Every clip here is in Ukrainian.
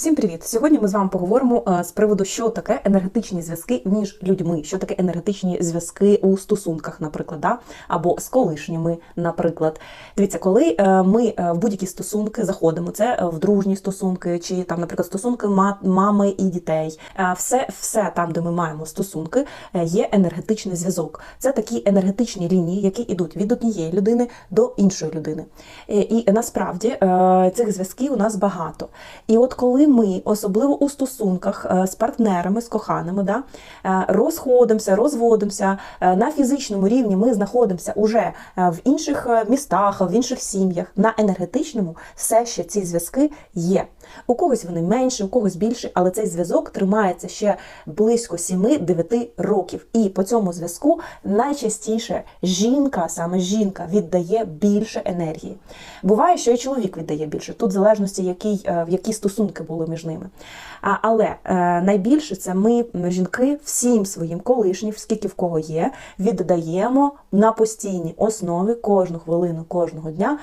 Всім привіт! Сьогодні ми з вами поговоримо е, з приводу, що таке енергетичні зв'язки між людьми, що таке енергетичні зв'язки у стосунках, наприклад, да? або з колишніми, наприклад. Дивіться, коли е, ми е, в будь-які стосунки заходимо, це в дружні стосунки, чи там, наприклад, стосунки мами і дітей, все, все там, де ми маємо стосунки, є енергетичний зв'язок. Це такі енергетичні лінії, які йдуть від однієї людини до іншої людини. І насправді цих зв'язків у нас багато. І от коли ми, особливо у стосунках е, з партнерами, з коханими, да, е, розходимося, розводимося е, на фізичному рівні, ми знаходимося уже в інших містах, в інших сім'ях. На енергетичному все ще ці зв'язки є. У когось вони менше, у когось більше, але цей зв'язок тримається ще близько 7-9 років. І по цьому зв'язку найчастіше жінка, саме жінка, віддає більше енергії. Буває, що і чоловік віддає більше. Тут в залежності, який, е, в які стосунки були між ними. А, але е, найбільше це ми, жінки, всім своїм колишнім, скільки в кого є, віддаємо на постійній основі кожну хвилину, кожного дня.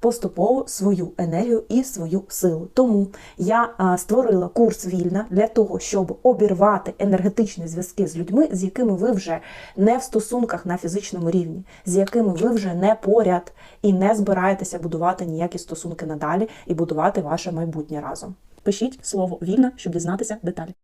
Поступово свою енергію і свою силу. Тому я створила курс вільна для того, щоб обірвати енергетичні зв'язки з людьми, з якими ви вже не в стосунках на фізичному рівні, з якими ви вже не поряд і не збираєтеся будувати ніякі стосунки надалі і будувати ваше майбутнє разом. Пишіть слово вільна, щоб дізнатися деталі.